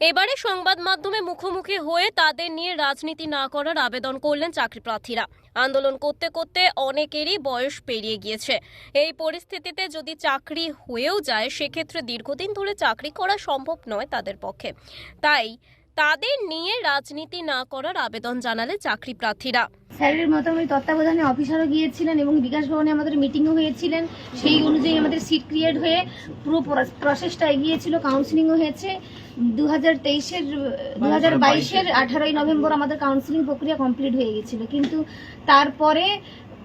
এবারে সংবাদ মাধ্যমে মুখোমুখি হয়ে তাদের নিয়ে রাজনীতি না করার আবেদন করলেন চাকরি প্রার্থীরা আন্দোলন করতে করতে অনেকেরই বয়স পেরিয়ে গিয়েছে। এই পরিস্থিতিতে যদি চাকরি হয়েও যায়, সেক্ষেত্রে দীর্ঘদিন ধরে চাকরি করা সম্ভব নয় তাদের পক্ষে। তাই তাদের নিয়ে রাজনীতি না করার আবেদন জানালে চাকরি প্রার্থীরা স্যারের মতামত তত্ত্বাবধানে অফিসারও গিয়েছিলেন এবং বিকাশ ভবনে আমাদের মিটিংও হয়েছিলেন। সেই অনুযায়ী আমাদের সিট ক্রিয়েট হয়ে পুরো প্রসেসটা এগিয়েছিল কাউন্সিলিংও হয়েছে। দু হাজার তেইশের দু হাজার বাইশের আঠারোই নভেম্বর আমাদের কাউন্সিলিং প্রক্রিয়া কমপ্লিট হয়ে গেছিল। কিন্তু তারপরে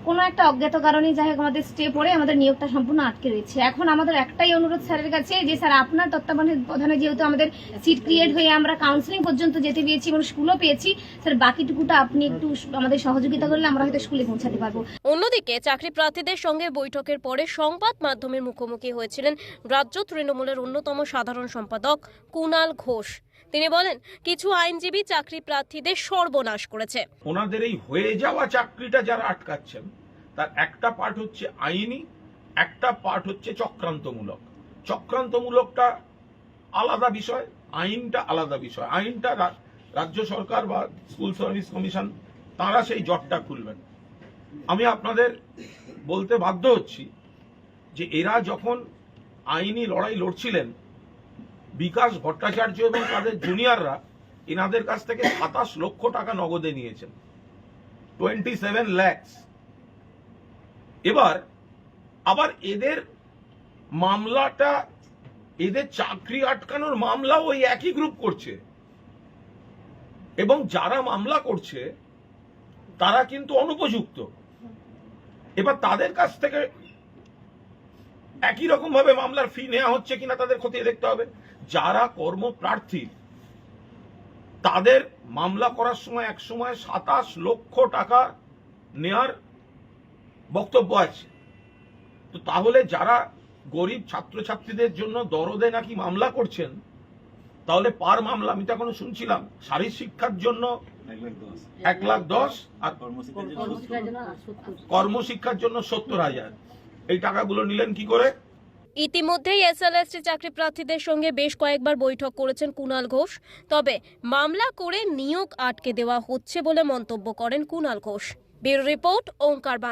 কোনো একটা অজ্ঞাত কারণে যাই হোক আমাদের স্টে পড়ে আমাদের নিয়োগটা সম্পূর্ণ আটকে রয়েছে। এখন আমাদের একটাই অনুরোধ স্যারের কাছে যে স্যার, আপনার তত্ত্বাবধানে প্রধানে যেহেতু আমাদের সিট ক্রিয়েট হয়ে আমরা কাউন্সিলিং পর্যন্ত যেতে পেরেছি এবং স্কুলও পেয়েছি, স্যার, বাকিটুকুটা আপনি একটু আমাদের সহযোগিতা করলে আমরা হয়তো স্কুলে পৌঁছাতে পারব। অন্যদিকে, চাকরি প্রার্থীদের সঙ্গে বৈঠকের পরে সংবাদ মাধ্যমের মুখোমুখি হয়েছিলেন রাজ্য তৃণমূলের অন্যতম সাধারণ সম্পাদক কুনাল ঘোষ। তিনি বলেন, কিছু আইনজীবী চাকরি প্রার্থীদের সর্বনাশ করেছে। ওনাদের এই হয়ে যাওয়া চাকরিটা যারা আটকাচ্ছেন, তার একটা পার্ট হচ্ছে আইনি, একটা পার্ট হচ্ছে চক্রান্তমূলক। চক্রান্তমূলকটা আলাদা বিষয়, আইনটা আলাদা বিষয়। আইনটা রাজ্য সরকার বা স্কুল সার্ভিস কমিশন, তারা সেই জটটা খুলবেন। আমি আপনাদের বলতে বাধ্য হচ্ছি যে এরা যখন আইনি লড়াই লড়ছিলেন বিকাশ ভট্টাচার্য এবং তাদের জুনিয়ররা এনাদের কাছ থেকে সাতাশ লক্ষ টাকা নগদে নিয়েছেন। টোয়েন্টি সেভেন ল্যাক্স এবার, আবার এদের মামলাটা, এদের চাকরি আটকানোর মামলা ওই একই গ্রুপ করছে। এবং যারা মামলা করছে, তারা কিন্তু অনুপযুক্ত। এবার তাদের কাছ থেকে একই রকম ভাবে মামলার ফি নেওয়া হচ্ছে কিনা তাদের খতিয়ে দেখতে হবে। যারা কর্মপ্রার্থী তাদের মামলা করার সময় এক সময় সাতাশ লক্ষ টাকা নেয়ার বক্তব্য আছে। তো তাহলে যারা গরিব ছাত্রছাত্রীদের জন্য দরদে নাকি মামলা করছেন তাহলে পার মামলা আমি তো এখনও শুনছিলাম শারীর শিক্ষার জন্য এক লাখ দশ আর কর্মশিক্ষার জন্য সত্তর হাজার। এই টাকাগুলো নিলেন কি করে? ইতিমধ্যেই এসএলএসটি চাকরি প্রার্থীদের সঙ্গে বেশ কয়েকবার বৈঠক করেছেন কুণাল ঘোষ। তবে মামলা করে নিয়োগ আটকে দেওয়া হচ্ছে বলে মন্তব্য করেন Kunal Ghosh. Bureau report, Onkar Bangla.